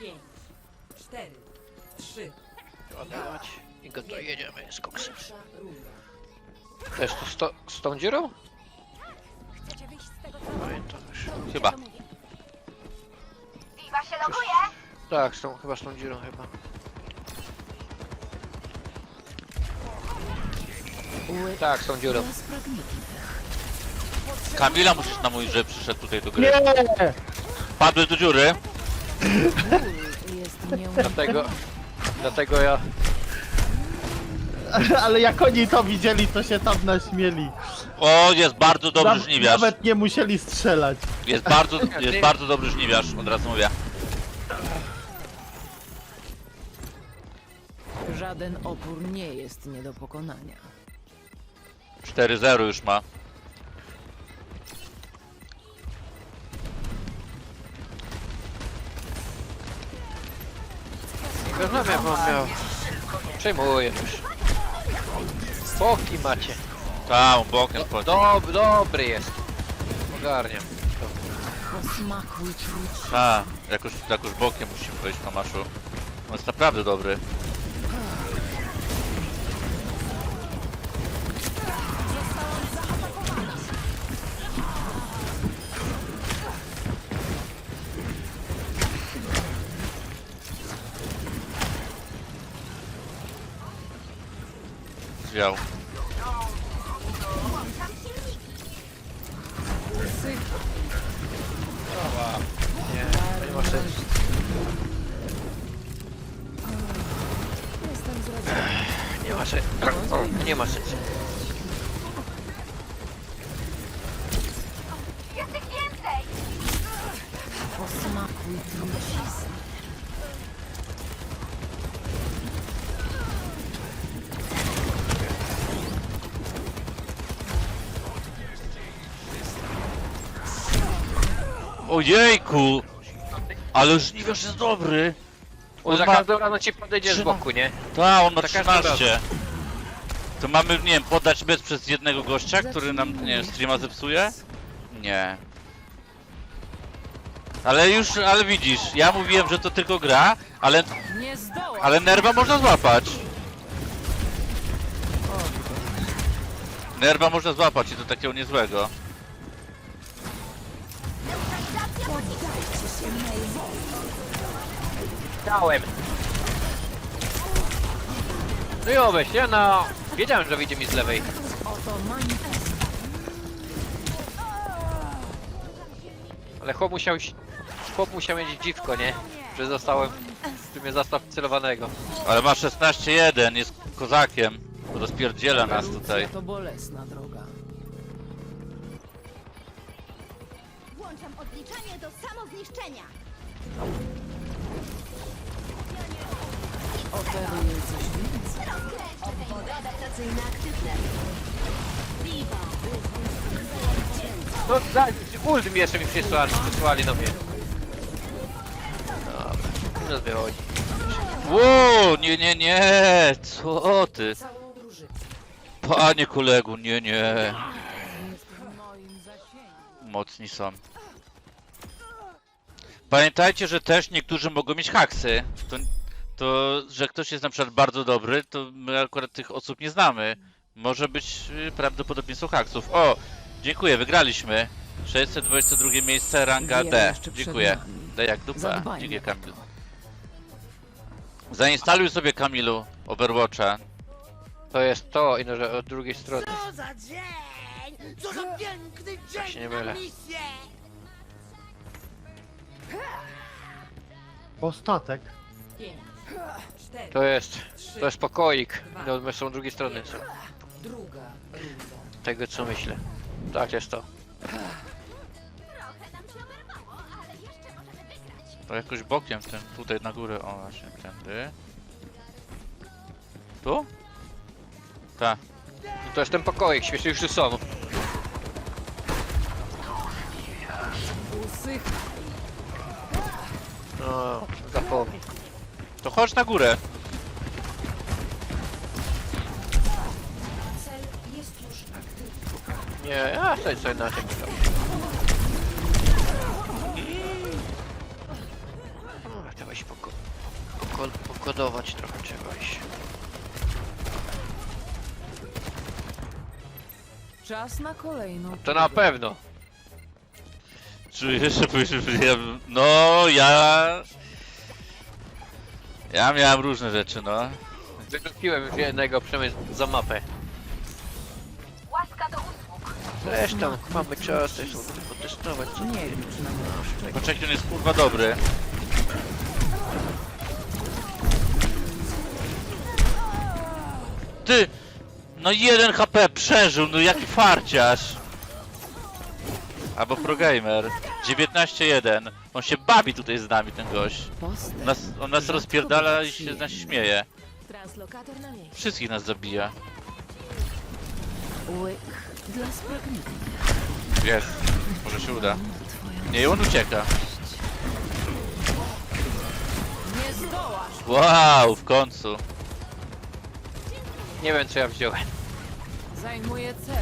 Pięć, cztery, trzy. Ładować i go to jedziemy z koksem. Pierwsza runda. Też tu sto, z tą dziurą? Chcecie wyjść z tego Pamiętam już. Chyba. Piwa się loguje! Tak, z tą, chyba z tą dziurą chyba. Tak, z tą dziurą. Kamila musisz na mój, że przyszedł tutaj do gry. Nie! Padły do dziury. Dlatego, dlatego ja... Ale jak oni to widzieli, to się tam naśmieli. O, jest bardzo dobry Naw- żniwiarz. Nawet nie musieli strzelać. Jest bardzo, jest bardzo dobry żniwiarz, od razu mówię. Żaden opór nie jest nie do pokonania. 4-0 już ma. Rozmawiam, mam miał. Przejmuję już. Boki macie. Tam, bokiem wchodzi. Dob, dobry jest. Ogarniam. Posmakuj czuć. A, jakoś, jakoś bokiem musimy wejść Tomaszu. On jest naprawdę dobry. Zwiał. Nie, nie ma sensu. Nie ma. Nie więcej! Posmakuj trucizny. Ojejku! Ale żniwiarz jest dobry! On za ma- każdym razem ci podejdzie z Trzyma- boku, nie? Tak, on ma Za każdym 13. To mamy, nie wiem, podać bez przez jednego gościa, który nam, nie wiem, streama zepsuje? Nie. Ale już, ale widzisz, ja mówiłem, że to tylko gra, ale, Nie zdoła! ale nerwa można złapać. Nerwa można złapać i to takiego niezłego. Dałem. No i oweź, ja no... Wiedziałem, że wyjdzie mi z lewej. Ale chłop musiał... Chłop musiał mieć dziwko, nie? Że zostałem w sumie zastaw celowanego. Ale ma 16-1, jest kozakiem. Rozpierdziela nas tutaj. To bolesna droga. Włączam odliczanie do samozniszczenia! Oferuję coś więcej. Obwody adaptacyjne aktywne. Piwa! No daj, ult mi jeszcze mi przysłali, przysłali do mnie. Dobra, minut wychodzi. Wow, nie, nie, nie, co ty? Panie kolegu, nie, nie. Mocni są. Pamiętajcie, że też niektórzy mogą mieć haksy. To, to, że ktoś jest na przykład bardzo dobry, to my akurat tych osób nie znamy. Może być y, prawdopodobieństwo haksów. O, dziękuję, wygraliśmy. 622 miejsce, ranga Wiele D. Dziękuję. D jak dupa. Dziękuję to. Zainstaluj sobie Kamilu Overwatcha. To jest to i no, że od drugiej strony. Co za dzień! Co za piękny dzień się nie na mylę. misję! Ostatek. To jest, to jest pokoik. No, my są z drugiej strony. Są. Druga runda. Tego co myślę. Tak jest to. Trochę nam się oberwało, ale jeszcze możemy wygrać. To jakoś bokiem, ten, tutaj na górę, o właśnie, tędy. Tu? Tak. No to jest ten pokoik, śmiesznie już są. Usycha. No. To chodź na górę. Nie, ja sobie co inaczej myślał. O, Dawaj spokój. poko- pokodować trochę czegoś. Czas na kolejną. To na pewno. Czuję, że powiesz- ja, no ja... Ja miałem różne rzeczy, no. Wyrzuciłem już jednego przemysł za mapę. Łaska do usług. Zresztą mamy czas też sobie potestować. co Nie moją szczęście. Poczekaj, on jest kurwa dobry. Ty! No jeden HP przeżył, no jaki farciarz! Albo progamer. 19-1. On się bawi tutaj z nami, ten gość. Postęp. Nas, on nas rozpierdala i się z nas śmieje. Translokator na miejscu. Wszystkich nas zabija. Łyk dla spragnienia. Jest. Może się uda. Nie, i on ucieka. Nie zdołasz! Wow, w końcu. Nie wiem co ja wziąłem. Zajmuję cel.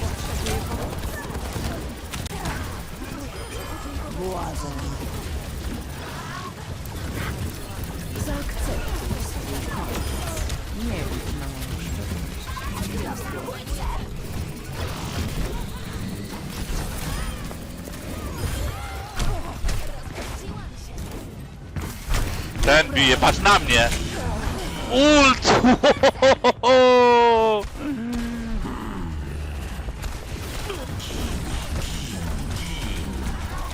Potrzebuję pomocy. Błazen. Zaakceptuj swój koniec. Nie licz na moją szczęście. Ten bije, patrz na mnie! Ult!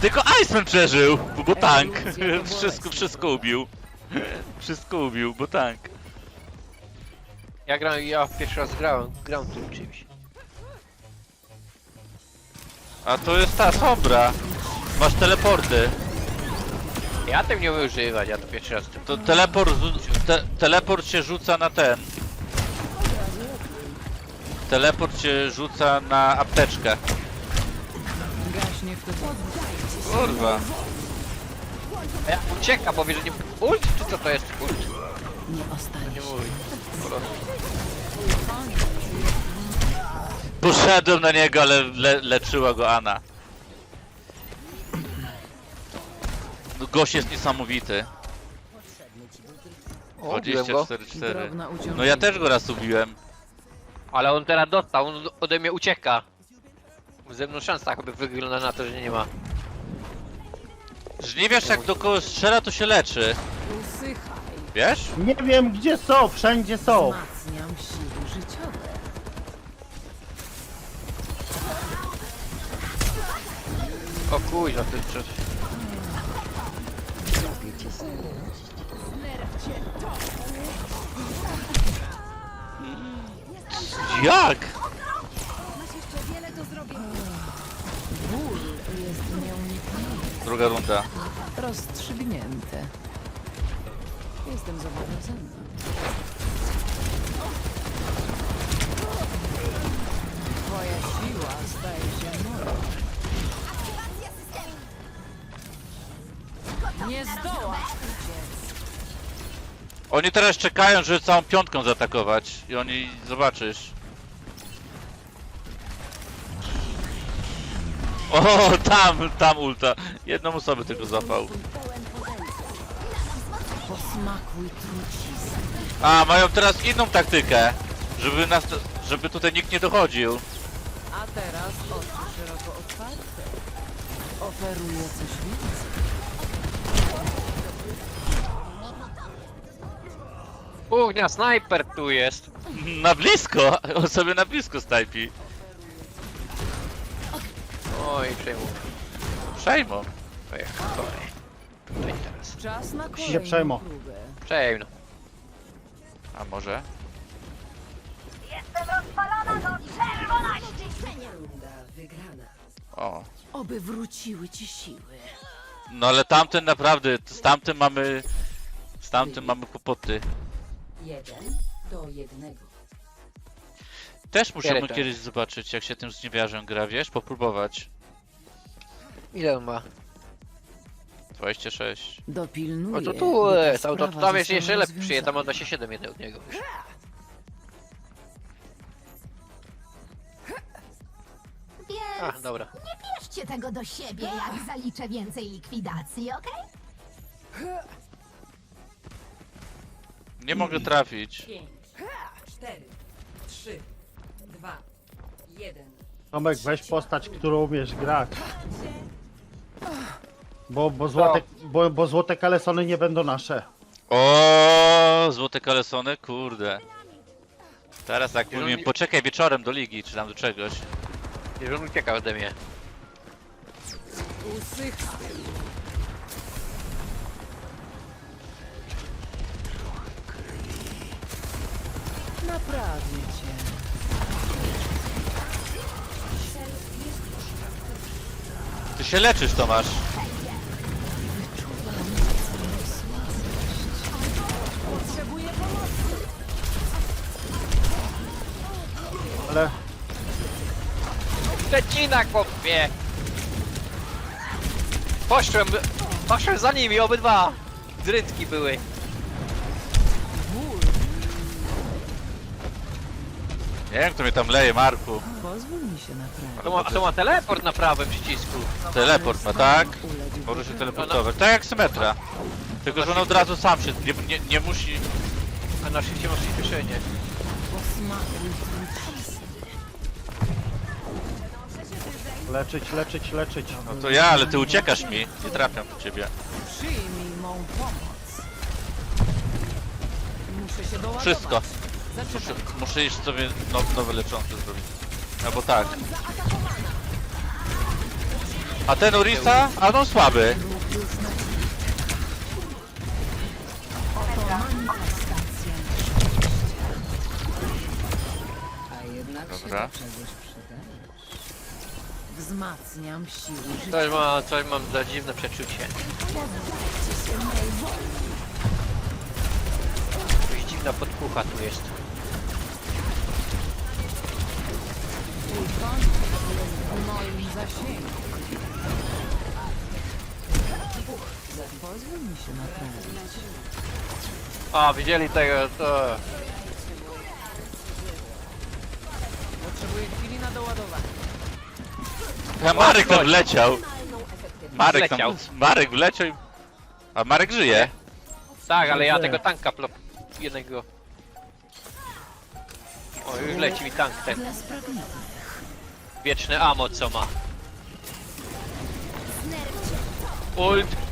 Tylko Iceman przeżył, bo tank. Wszystko, wszystko ubił. Wszystko ubił, bo tank. Ja gram, ja pierwszy raz grałem, gram tym czymś. A to jest ta sombra. Masz teleporty. Ja tym nie umiem używać, ja to pierwszy raz tym. To teleport, zu- te, teleport się rzuca na ten. Teleport się rzuca na apteczkę. Gaśnie w to Kurwa. A ja ucieka, bo wie, że nie... Ult? Czy co to jest ult? Nie Nie ostaniesz. mówi. Poszedłem na niego, ale le, leczyła go Ana. No, Gość jest niesamowity. O, ubiłem go. 24-4. Drobna uciążliwość. No ja też go raz ubiłem. Ale on teraz dostał, on ode mnie ucieka. Ze mną szansa jakby wygląda na to, że nie ma. Że nie wiesz jak do kogo strzela to się leczy. Usychaj. Wiesz? Nie wiem gdzie są, wszędzie są. Wzmacniam siły życiowe. O kuźwa, to jest coś. Jak? Druga runda. Rozstrzygnięte. Jestem zobowiązana. Twoja siła staje się moją. Nie zdołasz uciec. Oni teraz czekają, żeby całą piątką zaatakować. I oni zobaczysz. O, tam, tam ulta. Jedną osobę tylko. Posmakuj trucizny. A, mają teraz inną taktykę. Żeby nas, żeby tutaj nikt nie dochodził. A teraz oczy szeroko otwarte. Oferuję coś więcej. Ugnia, snajper tu jest. Na blisko! On sobie na blisko snajpi. Oj, przejmuj. Przejmą. Tutaj teraz. Czas na się przejmą. próbę. A może? Jestem rozpalona do czerwoności. Runda wygrana. O. Oby wróciły ci siły. No ale tamten naprawdę, z tamtym mamy... Z tamtym mamy kłopoty. Jeden do jednego. Też Piereta. kiedyś zobaczyć, jak się tym zniewiarzem gra, wiesz? Popróbować. Ile on ma? 26. Dopilnuję. O to tu by ta jest, auto sprawa tam jest została jeszcze lepszy, ja tam rozwiązana. ma 27 jednego od niego. już. A, Więc dobra. nie bierzcie tego do siebie, jak zaliczę więcej likwidacji, okej? Nie mogę trafić. 5, 4, 3, 2, 1. Tomek, weź postać, którą umiesz grać. Bo, bo, złote, bo, bo złote kalesony nie będą nasze. O, złote kalesony, kurde. Teraz tak Jeżeli- mówimy, poczekaj wieczorem do ligi, czy tam do czegoś. Już on ucieka ode mnie. Naprawię cię. Się leczysz, Tomasz. Potrzebuję pomocy. Ale Szczecina, chłopie! Poszłem, poszłem za nimi, obydwa! Zrytki były. Nie wiem, kto mnie tam leje, Marku. Pozwól mi się naprawić. To ma, to ma teleport na prawym przycisku. Teleport ma, tak? Może się teleportować. Tak jak Symetra. Tylko, że on od razu sam się, nie, nie, nie musi... A na szybcie masz przyspieszenie. leczyć, leczyć, leczyć. No to ja, ale ty uciekasz mi. Nie trafiam do ciebie. Przyjmij mą pomoc. Muszę się doładować. Wszystko. Muszę, muszę iść sobie now, nowe leczące zrobić. Albo tak. A ten Urisa? A no słaby. A jednak Dobra. do czegoś przydajesz. Wzmacniam siły życia. Coś, ma, coś mam za dziwne przeczucie. Jakaś dziwna podpucha tu jest. Zasięgu. Pozwól mi się naprawić. A, widzieli tego, to... Potrzebuję chwili na doładowanie. A Marek tam wleciał. Marek tam, Wleciał. Marek wleciał i... A Marek żyje. Tak, ale ja tego tanka plop... jednego... O, już leci mi tank ten. Dla sprawiedliwych. Wieczne amo co ma. Ult